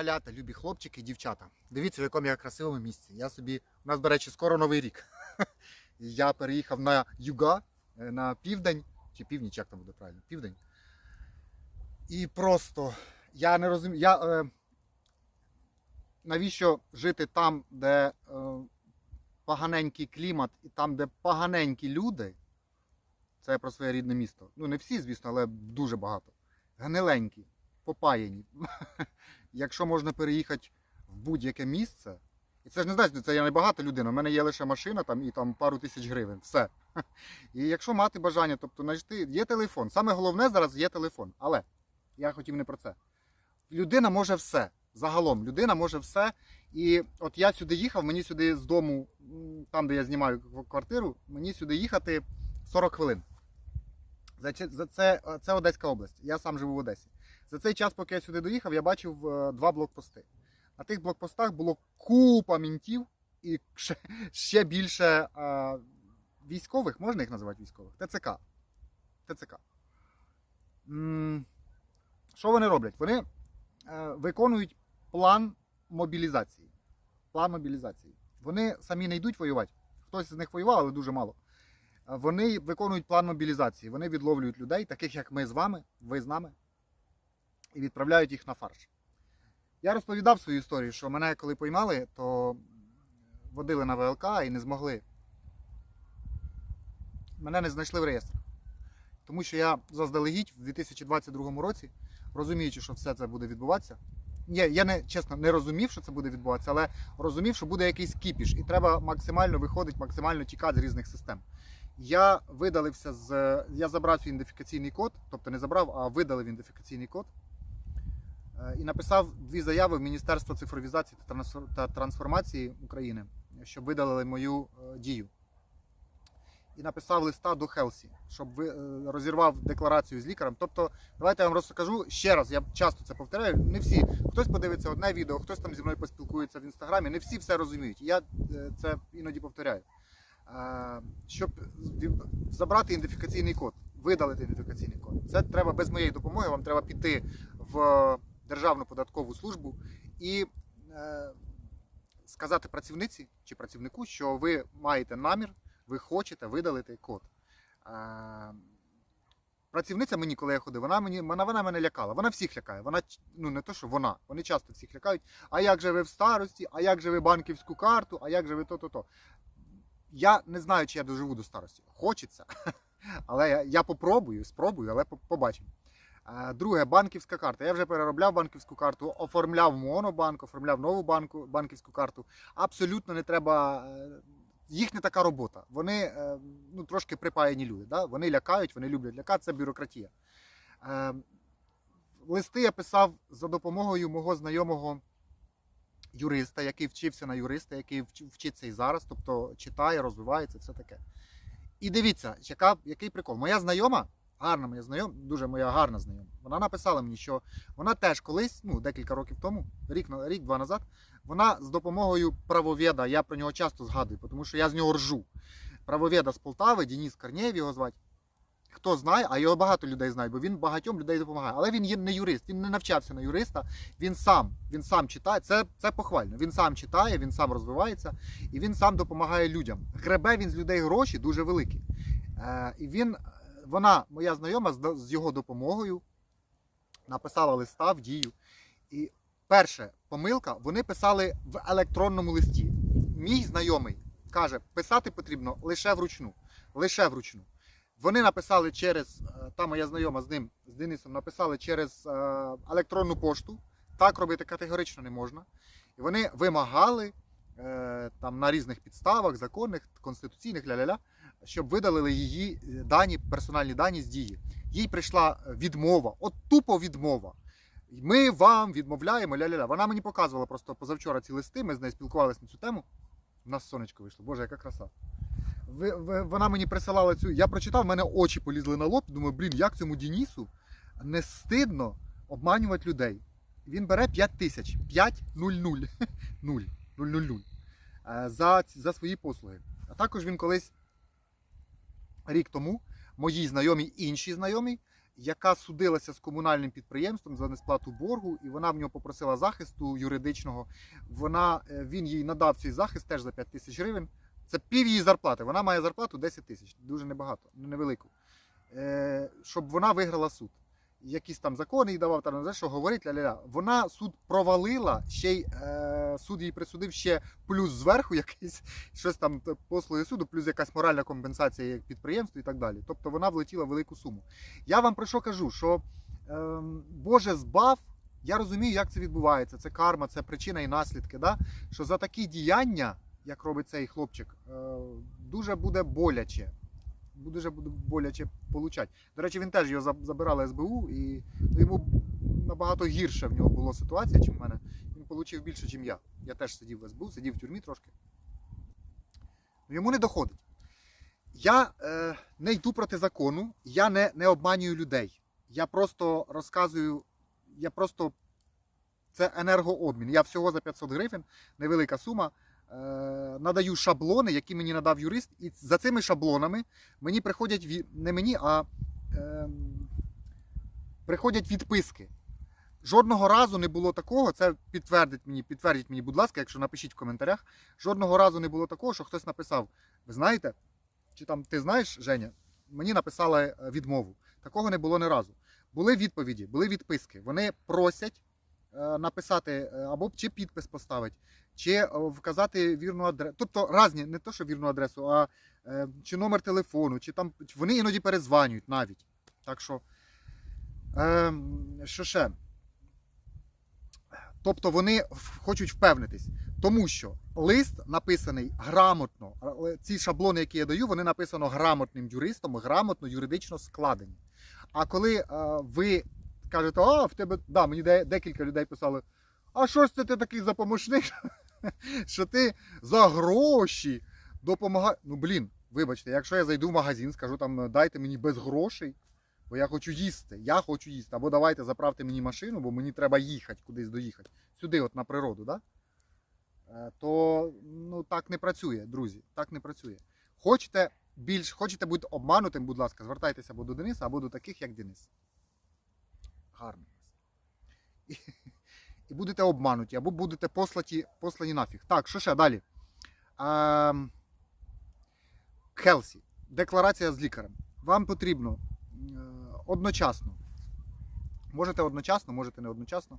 Малята, любі хлопчики і дівчата. Дивіться, в якому я красивому місці. Я собі, у нас, до речі, скоро новий рік. Я переїхав на юга, е, на південь, чи північ, як там буде правильно, південь. І просто я не розумію, я, е, навіщо жити там, де е, поганенький клімат, і там, де поганенькі люди. Це про своє рідне місто. Ну, не всі, звісно, але дуже багато. Гниленькі, попаяні. Якщо можна переїхати в будь-яке місце, і це ж не значить, це я не багата людина. У мене є лише машина там і там пару тисяч гривень. Все. І якщо мати бажання, тобто знайти, є телефон. Саме головне зараз є телефон. Але я хотів не про це. Людина може все. Загалом, людина може все. І от я сюди їхав, мені сюди з дому, там, де я знімаю квартиру, мені сюди їхати 40 хвилин. За це, це Одеська область. Я сам живу в Одесі. За цей час, поки я сюди доїхав, я бачив е, два блокпости. На тих блокпостах було купа мінтів і ще, більше е, військових, можна їх називати військових? ТЦК. ТЦК. Що вони роблять? Вони е, виконують план мобілізації. План мобілізації. Вони самі не йдуть воювати. Хтось з них воював, але дуже мало. Вони виконують план мобілізації. Вони відловлюють людей, таких як ми з вами, ви з нами, і відправляють їх на фарш. Я розповідав свою історію, що мене коли поймали, то водили на ВЛК і не змогли. Мене не знайшли в реєстр. Тому що я заздалегідь в 2022 році, розуміючи, що все це буде відбуватися. Ні, я не чесно не розумів, що це буде відбуватися, але розумів, що буде якийсь кіпіш, і треба максимально виходити, максимально тікати з різних систем. Я видалився з. Я забрав ідентифікаційний код, тобто не забрав, а видалив ідентифікаційний код. І написав дві заяви в Міністерство цифровізації та трансформації України, щоб видалили мою е, дію. І написав листа до Хелсі, щоб е, розірвав декларацію з лікарем. Тобто, давайте я вам розкажу ще раз. Я часто це повторяю. Не всі хтось подивиться одне відео, хтось там зі мною поспілкується в інстаграмі. Не всі все розуміють. Я е, це іноді повторяю. Щоб забрати ідентифікаційний код, видалити ідентифікаційний код. Це треба без моєї допомоги. Вам треба піти в Державну податкову службу і е, сказати працівниці чи працівнику, що ви маєте намір, ви хочете видалити код. Е, Працівниця мені, коли я ходив, вона мені вона, вона мене лякала. Вона всіх лякає. Вона ну не то, що вона, вони часто всіх лякають. А як же ви в старості, а як же ви банківську карту, а як же ви то-то-то. Я не знаю, чи я доживу до старості. Хочеться. Але я, я попробую, спробую, але по- побачимо. Друге, банківська карта. Я вже переробляв банківську карту, оформляв монобанк, оформляв нову банку, банківську карту. Абсолютно не треба. е, Їх не така робота. Вони е, ну, трошки припаяні люди. Да? Вони лякають, вони люблять лякати, це бюрократія. Е, Листи я писав за допомогою мого знайомого юриста, який вчився на юриста, який вчиться і зараз, тобто читає, розвивається, все таке. І дивіться, яка, який прикол. Моя знайома, гарна моя знайома, дуже моя гарна знайома. Вона написала мені, що вона теж колись, ну декілька років тому, рік рік-два назад, вона з допомогою правоведа, я про нього часто згадую, тому що я з нього ржу. Правоведа з Полтави, Денис Корнєєв його звати. Хто знає, а його багато людей знають, бо він багатьом людей допомагає. Але він є не юрист, він не навчався на юриста. Він сам, він сам читає. Це, це похвально. Він сам читає, він сам розвивається і він сам допомагає людям. Гребе він з людей гроші дуже великі. Е, і він, вона, моя знайома, з, його допомогою написала листа в дію. І перше, помилка, вони писали в електронному листі. Мій знайомий каже, писати потрібно лише вручну. Лише вручну. Вони написали через, е, та моя знайома з ним, з Денисом, написали через е, електронну пошту. Так робити категорично не можна. І вони вимагали е, там на різних підставах, законних, конституційних ля-ля-ля, щоб видалили її е, дані, персональні дані з дії. Їй прийшла відмова, от тупо відмова. Ми вам відмовляємо ля-ля-ля. Вона мені показувала просто позавчора ці листи, ми з нею спілкувалися на цю тему. У нас сонечко вийшло. Боже, яка краса. Ви, ви, вона мені присилала цю. Я прочитав, в мене очі полізли на лоб. Думаю, блін, як цьому Дінісу не стидно обманювати людей. Він бере 5 тисяч. 5 0 0 0 0 0 0 за, за свої послуги. А також він колись рік тому моїй знайомій іншій знайомій яка судилася з комунальним підприємством за несплату боргу, і вона в нього попросила захисту юридичного. Вона, е, він їй надав цей захист теж за 5 тисяч гривень. Це пів її зарплати. Вона має зарплату 10 тисяч, дуже небагато, ну, невелику. Е, щоб вона виграла суд. Якісь там закони їй давав, там, знаю, що говорить, ля-ля-ля. Вона суд провалила, ще й е, суд їй присудив ще плюс зверху якийсь щось там послуги суду, плюс якась моральна компенсація як підприємству і так далі. Тобто вона влетіла в велику суму. Я вам про що кажу? Що ем, Боже збав, я розумію, як це відбувається. Це карма, це причина і наслідки. Да? Що за такі діяння, як робить цей хлопчик, е, дуже буде боляче. Дуже боляче получати. До речі, він теж його забирали СБУ, і ну, йому набагато гірше в нього була ситуація, ніж в мене. Він отримав більше, ніж я. Я теж сидів в СБУ, сидів в тюрмі трошки. Ну, Йому не доходить. Я е, не йду проти закону, я не, не обманюю людей. Я просто розказую, я просто це енергообмін. Я всього за 500 гривень, невелика сума. Е, надаю шаблони, які мені надав юрист, і за цими шаблонами мені приходять не мені, а е, приходять відписки. Жодного разу не було такого, це підтвердить мені, підтвердіть мені, будь ласка, якщо напишіть в коментарях. Жодного разу не було такого, що хтось написав: ви знаєте, чи там ти знаєш, Женя, мені написали е, відмову. Такого не було ні разу. Були відповіді, були відписки. Вони просять написати е, або чи підпис поставити, чи е, вказати вірну адресу. Тобто різні, не то, що вірну адресу, а е, чи номер телефону, чи там вони іноді перезванюють навіть. Так що, е, що ще? Тобто вони хочуть впевнитись, тому що лист написаний грамотно. Ці шаблони, які я даю, вони написано грамотним юристом, грамотно, юридично складені. А коли е, ви кажете, а в тебе да, мені де- декілька людей писали, а що ж це ти такий запомощник, що ти за гроші допомагаєш. Ну блін, вибачте, якщо я зайду в магазин, скажу там дайте мені без грошей. Бо я хочу їсти, я хочу їсти. Або давайте заправте мені машину, бо мені треба їхати, кудись доїхати. Сюди, от на природу, да? Е, то ну, так не працює, друзі. Так не працює. Хочете більш, хочете бути обманутим, будь ласка, звертайтеся або до Дениса, або до таких, як Денис. Гарно. І, і будете обмануті, або будете послаті, послані нафіг. Так, що ще далі? Ем, Хелсі. Декларація з лікарем. Вам потрібно е, одночасно. Можете одночасно, можете не одночасно.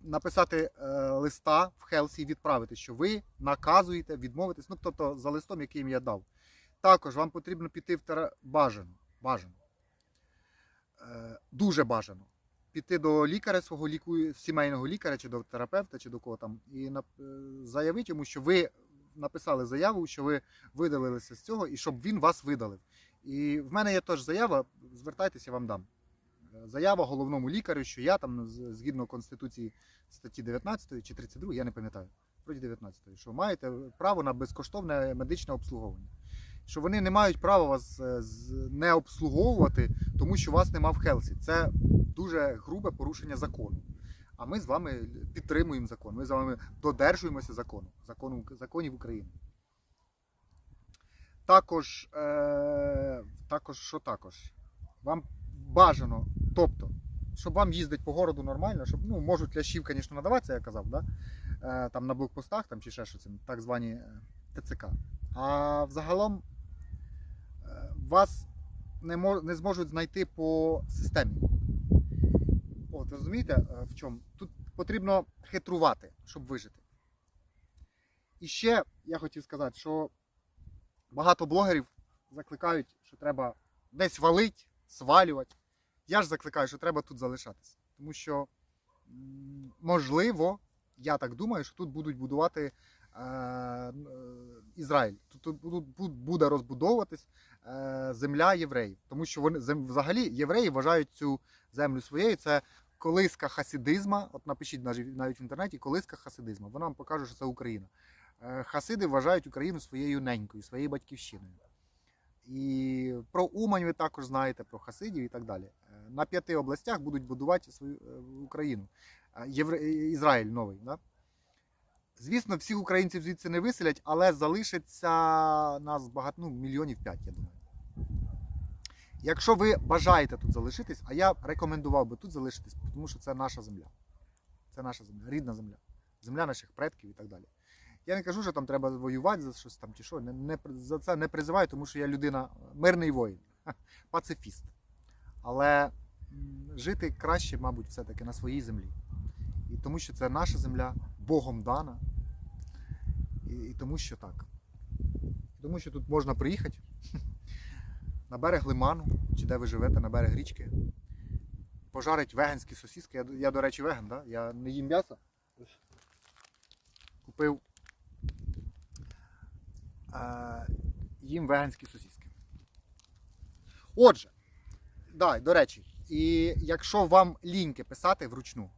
Написати е, листа в Хелсі і відправити, що ви наказуєте відмовитись, ну тобто за листом, який їм я дав. Також вам потрібно піти в тера... бажано. бажано. Е, дуже бажано. Піти до лікаря свого ліку... сімейного лікаря, чи до терапевта, чи до кого там, і е, заявити йому, що ви написали заяву, що ви видалилися з цього, і щоб він вас видалив. І в мене є теж заява, звертайтеся, я вам дам. Е, Заява головному лікарю, що я там згідно Конституції статті 19 чи 32, я не пам'ятаю, вроді 19, що маєте право на безкоштовне медичне обслуговування. Що вони не мають права вас е, не обслуговувати, тому що вас нема в Хелсі. Це дуже грубе порушення закону. А ми з вами підтримуємо закон. Ми з вами додержуємося закону, закону законів України. Також, е, також, що також? Вам бажано, тобто, щоб вам їздити по городу нормально, щоб ну, можуть лящів, звісно, надаватися, я казав, да? е, там на блокпостах там, чи ще щось, так звані е, ТЦК. А взагалом вас не, мож, не зможуть знайти по системі. От, розумієте, е, в чому? Тут потрібно хитрувати, щоб вижити. І ще я хотів сказати, що багато блогерів закликають, що треба десь валить, свалювати. Я ж закликаю, що треба тут залишатися. Тому що, можливо, я так думаю, що тут будуть будувати е, е, Ізраїль. Тут, тут буде розбудовуватись е, земля євреїв. Тому що вони взагалі євреї вважають цю землю своєю. Це колиска хасидизма. От напишіть навіть в інтернеті колиска хасидизма. Вона вам покаже, що це Україна. Е, Хасиди вважають Україну своєю ненькою, своєю батьківщиною. І про Умань ви також знаєте, про Хасидів і так далі. Е, На п'яти областях будуть будувати свою Україну. Євре... Ізраїль новий. Да? Звісно, всіх українців звідси не виселять, але залишиться нас багато, ну, мільйонів п'ять, я думаю. Якщо ви бажаєте тут залишитись, а я рекомендував би тут залишитись, тому що це наша земля. Це наша земля, рідна земля, земля наших предків і так далі. Я не кажу, що там треба воювати за щось там чи що. Не, не, за це не призиваю, тому що я людина, мирний воїн, пацифіст. Але жити краще, мабуть, все-таки на своїй землі. Тому що це наша земля, Богом дана. І, і тому що так. Тому що тут можна приїхати на берег лиману, чи де ви живете, на берег річки, пожарить веганські сосиски. Я, я до речі, веган, да? я не їм м'ясо. Купив е, їм веганські сосиски. Отже, да, до речі, і якщо вам ліньки писати вручну,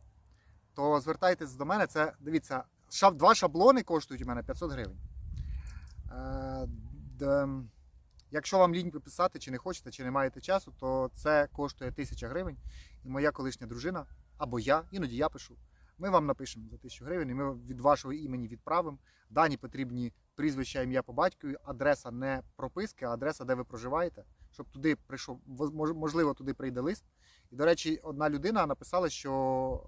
то звертайтесь до мене. Це дивіться, шаб, два шаблони коштують у мене 500 гривень. Е, д, якщо вам лінь писати, чи не хочете, чи не маєте часу, то це коштує 1000 гривень. І моя колишня дружина, або я, іноді я пишу. Ми вам напишемо за 1000 гривень, і ми від вашого імені відправимо. Дані потрібні прізвище, ім'я по батькові, адреса не прописки, а адреса, де ви проживаєте, щоб туди прийшов, можливо, туди прийде лист. І, до речі, одна людина написала, що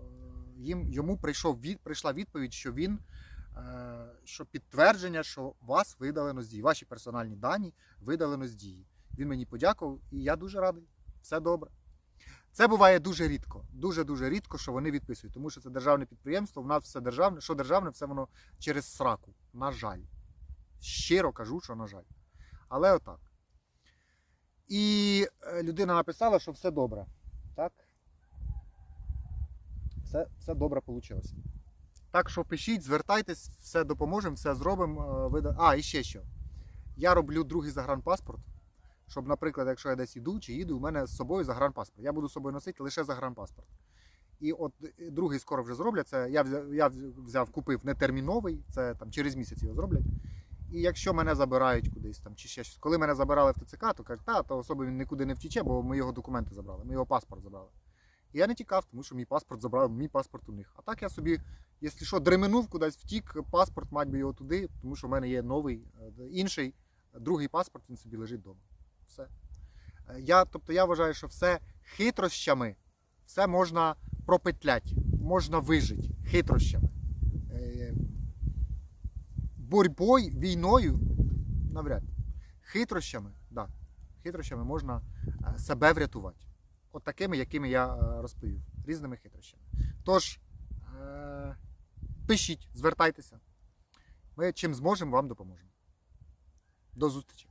їм, йому прийшов від, прийшла відповідь, що він е, що підтвердження, що вас видалено з дії, ваші персональні дані видалено з дії. Він мені подякував, і я дуже радий. Все добре. Це буває дуже рідко. Дуже-дуже рідко, що вони відписують, тому що це державне підприємство, в нас все державне, що державне, все воно через сраку. На жаль. Щиро кажу, що на жаль. Але отак. І е, людина написала, що все добре. Так? Все, все добре вийшло. Так що пишіть, звертайтесь, все допоможемо, все зробимо. е, А, і ще що. Я роблю другий загранпаспорт, щоб, наприклад, якщо я десь іду чи їду, у мене з собою загранпаспорт. Я буду з собою носити лише загранпаспорт. І от е, другий скоро вже зроблять. Це я взяв, я взяв, купив нетерміновий, це там через місяць його зроблять. І якщо мене забирають кудись там чи ще щось, коли мене забирали в ТЦК, то кажуть, та, то особи він нікуди не втіче, бо ми його документи забрали, ми його паспорт забрали. І я не тікав, тому що мій паспорт забрав, мій паспорт у них. А так я собі, якщо що, дременув кудись, втік, паспорт, мать би його туди, тому що в мене є новий, е, інший, другий паспорт, він собі лежить вдома. Все. Е, Я, тобто я вважаю, що все хитрощами, все можна пропетлять, можна вижити хитрощами. Е, Боротьбою, війною, навряд. Хитрощами, да, хитрощами можна е, себе врятувати. От такими, якими я е, розповів, різними хитрощами. Тож, е, пишіть, звертайтеся. Ми чим зможемо, вам допоможемо. До зустрічі.